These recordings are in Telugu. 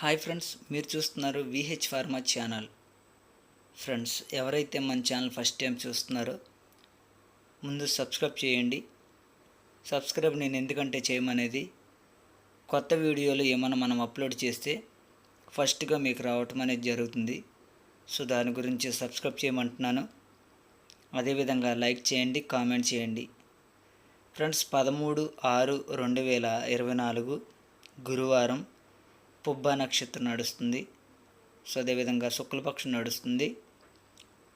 హాయ్ ఫ్రెండ్స్ మీరు చూస్తున్నారు విహెచ్ ఫార్మా ఛానల్. ఫ్రెండ్స్ ఎవరైతే మన ఛానల్ ఫస్ట్ టైం చూస్తున్నారో ముందు సబ్స్క్రైబ్ చేయండి. సబ్స్క్రైబ్ నేను ఎందుకంటే చేయమనేది కొత్త వీడియోలు ఏమైనా మనం అప్లోడ్ చేస్తే ఫస్ట్గా మీకు రావటం అనేది జరుగుతుంది. సో దాని గురించి సబ్స్క్రైబ్ చేయమంటున్నాను. అదేవిధంగా లైక్ చేయండి కామెంట్ చేయండి. ఫ్రెండ్స్ పదమూడు ఆరు రెండు వేల ఇరవై నాలుగు గురువారం పుబ్బ నక్షత్రం నడుస్తుంది. సో అదేవిధంగా శుక్లపక్షం నడుస్తుంది.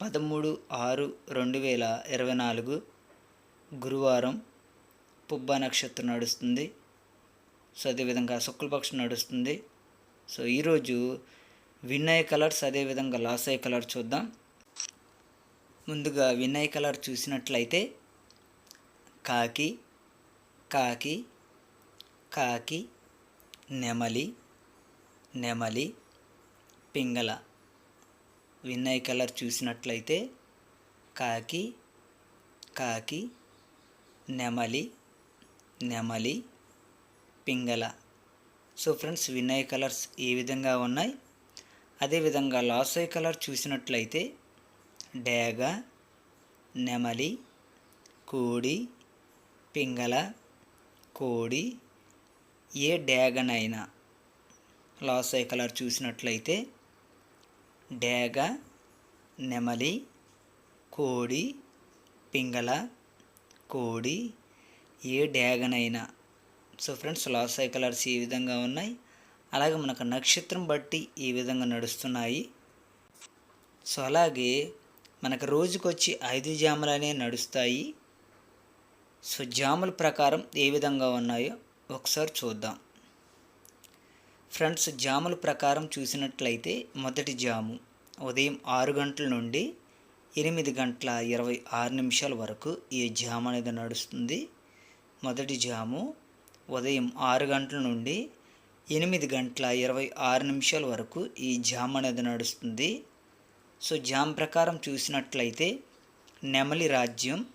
పదమూడు ఆరు రెండు వేల ఇరవై నాలుగు గురువారం పుబ్బ నక్షత్రం నడుస్తుంది. సో అదేవిధంగా శుక్లపక్షం నడుస్తుంది. సో ఈరోజు వినయ్ కలర్స్ అదేవిధంగా లాస్ అయ్యే కలర్ చూద్దాం. ముందుగా వినయ్ కలర్ చూసినట్లయితే కాకి కాకి కాకి నెమలి నెమలి పింగళ. వినయ్ కలర్ చూసినట్లయితే కాకి కాకి నెమలి నెమలి పింగళ. సో ఫ్రెండ్స్ వినయ్ కలర్స్ ఏ విధంగా ఉన్నాయి? అదేవిధంగా లాసై కలర్ చూసినట్లయితే డేగ నెమలి కోడి పింగళ కోడి ఏ డ్యాగనైనా. లాస్ అయ్యే కలర్ చూసినట్లయితే డేగ నెమలి కోడి పింగళ కోడి ఏ డేగనైనా. సో ఫ్రెండ్స్ లాస్ అయ్యే కలర్స్ ఈ విధంగా ఉన్నాయి. అలాగే మనకు నక్షత్రం బట్టి ఈ విధంగా నడుస్తున్నాయి. సో అలాగే మనకు రోజుకొచ్చి ఐదు జాములనే నడుస్తాయి. సో జాముల ప్రకారం ఏ విధంగా ఉన్నాయో ఒకసారి చూద్దాం. ఫ్రెండ్స్ జాముల ప్రకారం చూసినట్లయితే మొదటి జాము ఉదయం ఆరు గంటల నుండి ఎనిమిది గంటల ఇరవై ఆరు నిమిషాల వరకు ఈ జాము అనేది నడుస్తుంది. మొదటి జాము ఉదయం ఆరు గంటల నుండి ఎనిమిది గంటల ఇరవై ఆరు నిమిషాల వరకు ఈ జామ్ అనేది నడుస్తుంది. సో జామ్ ప్రకారం చూసినట్లయితే నెమలి రాజ్యం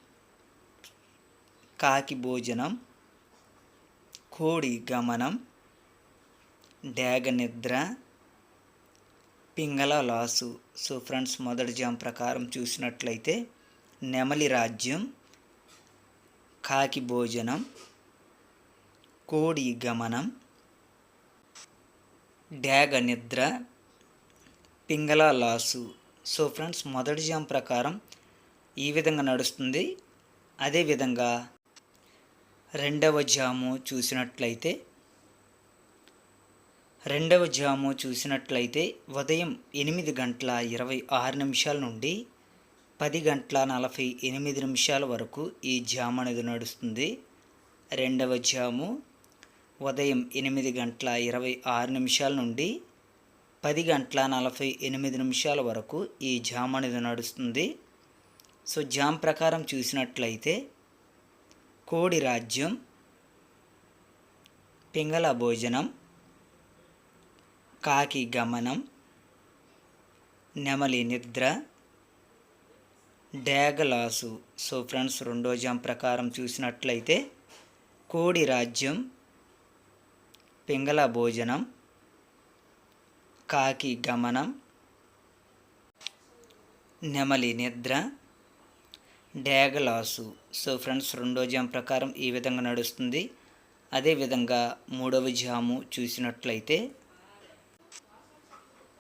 కాకి భోజనం కోడి గమనం డ్యాగ నిద్ర పింగళ లాసు. సో ఫ్రెండ్స్ మొదటి జామ్ ప్రకారం చూసినట్లయితే నెమలి రాజ్యం కాకి భోజనం కోడి గమనం డ్యాగ నిద్ర పింగళ లాసు. సో ఫ్రెండ్స్ మొదటి జామ్ ప్రకారం ఈ విధంగా నడుస్తుంది. అదేవిధంగా రెండవ జాము చూసినట్లయితే రెండవ జాము చూసినట్లయితే ఉదయం ఎనిమిది గంటల ఇరవై ఆరు నిమిషాల నుండి పది గంటల నలభై ఎనిమిది నిమిషాల వరకు ఈ జాము అనేది నడుస్తుంది. రెండవ జాము ఉదయం ఎనిమిది గంటల ఇరవై ఆరు నిమిషాల నుండి పది గంటల నలభై ఎనిమిది నిమిషాల వరకు ఈ జామ్ అనేది నడుస్తుంది. సో జామ్ ప్రకారం చూసినట్లయితే కోడి రాజ్యం పింగళ భోజనం కాకి గమనం నెమలి నిద్ర డేగలాసు. సో ఫ్రెండ్స్ రెండో జాం ప్రకారం చూసినట్లయితే కోడి రాజ్యం పింగళ భోజనం కాకి గమనం నెమలి నిద్ర డేగలాసు. సో ఫ్రెండ్స్ రెండో జామ్ ప్రకారం ఈ విధంగా నడుస్తుంది. అదేవిధంగా మూడవ జాము చూసినట్లయితే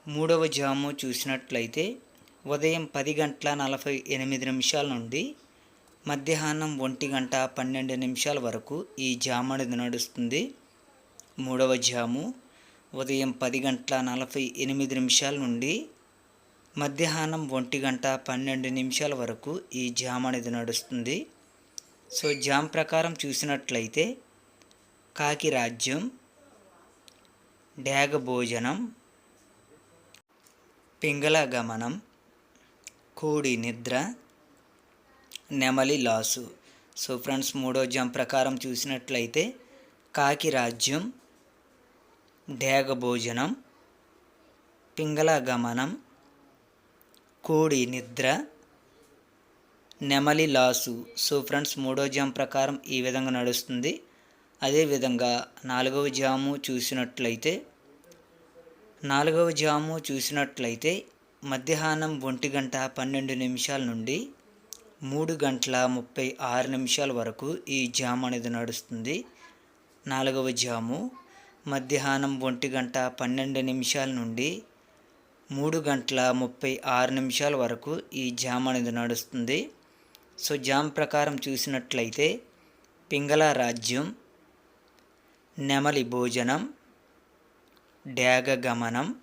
మూడవ జాము చూసినట్లయితే ఉదయం పది గంటల నలభై ఎనిమిది నిమిషాల నుండి మధ్యాహ్నం ఒంటి గంట పన్నెండు నిమిషాల వరకు ఈ జాము అనేది నడుస్తుంది. మూడవ జాము ఉదయం పది గంటల నలభై ఎనిమిది నిమిషాల నుండి మధ్యాహ్నం ఒంటి గంట పన్నెండు నిమిషాల వరకు ఈ జామ్ అనేది నడుస్తుంది. సో జామ్ ప్రకారం చూసినట్లయితే కాకి రాజ్యం డేగ భోజనం పింగళ గమనం కోడి నిద్ర నెమలి లాసు. సో ఫ్రెండ్స్ మూడో జంప్ ప్రకారం చూసినట్లయితే కాకి రాజ్యం డేగ భోజనం పింగళ గమనం కోడి నిద్ర నెమలి లాసు. సో ఫ్రెండ్స్ మూడో జామ్ ప్రకారం ఈ విధంగా నడుస్తుంది. అదేవిధంగా నాలుగవ జాము చూసినట్లయితే నాలుగవ జాము చూసినట్లయితే మధ్యాహ్నం ఒంటి గంట పన్నెండు నిమిషాల నుండి మూడు గంటల ముప్పై ఆరు నిమిషాల వరకు ఈ జాము అనేది నడుస్తుంది. నాలుగవ జాము మధ్యాహ్నం ఒంటి గంట పన్నెండు నిమిషాల నుండి మూడు గంటల ముప్పై ఆరు నిమిషాల వరకు ఈ జామ్ అనేది నడుస్తుంది. సో జామ్ ప్రకారం చూసినట్లయితే పింగళ రాజ్యం నెమలి భోజనం డ్యాగ గమనం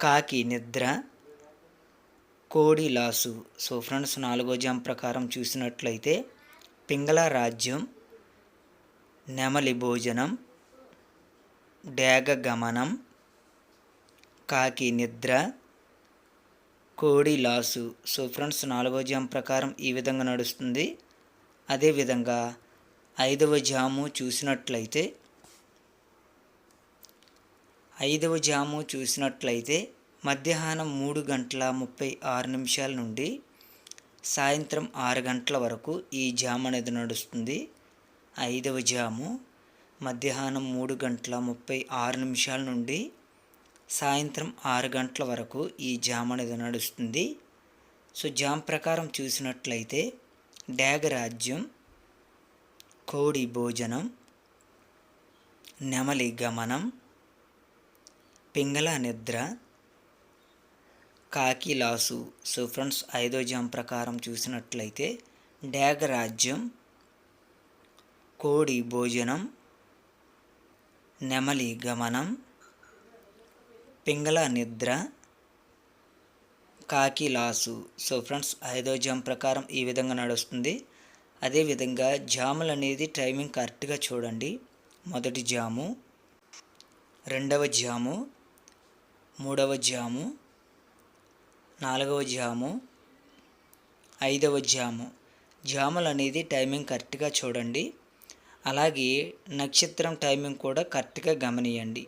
కాకి నిద్ర కోడి లాసు. సో ఫ్రెండ్స్ నాలుగో జామ్ ప్రకారం చూసినట్లయితే పింగళ రాజ్యం నెమలి భోజనం డ్యాగ గమనం కాకి నిద్ర కోడి లాసు. సో ఫ్రెండ్స్ నాలుగో జామ్ ప్రకారం ఈ విధంగా నడుస్తుంది. అదేవిధంగా ఐదవ జాము చూసినట్లయితే ఐదవ జాము చూసినట్లయితే మధ్యాహ్నం మూడు గంటల ముప్పై ఆరు నిమిషాల నుండి సాయంత్రం ఆరు గంటల వరకు ఈ జామ్ అనేది నడుస్తుంది. ఐదవ జాము మధ్యాహ్నం మూడు గంటల ముప్పై ఆరు నిమిషాల నుండి సాయంత్రం ఆరు గంటల వరకు ఈ జామ్ అనేది నడుస్తుంది. సో జామ్ ప్రకారం చూసినట్లయితే డ్యాగరాజ్యం కోడి భోజనం నెమలి గమనం పింగళ నిద్ర కాకి లాసు. సో ఫ్రెండ్స్ ఐదో జామ్ ప్రకారం చూసినట్లయితే డ్యాగరాజ్యం కోడి భోజనం నెమలి గమనం పింగళ నిద్ర కాకి లాసు. సో ఫ్రెండ్స్ ఐదో జామ్ ప్రకారం ఈ విధంగా నడుస్తుంది. అదేవిధంగా జాములు అనేది టైమింగ్ కరెక్ట్గా చూడండి. మొదటి జాము రెండవ జాము మూడవ జాము నాలుగవ జాము ఐదవ జాము. జాములు అనేది టైమింగ్ కరెక్ట్గా చూడండి. అలాగే నక్షత్రం టైమింగ్ కూడా కరెక్ట్గా గమనియండి.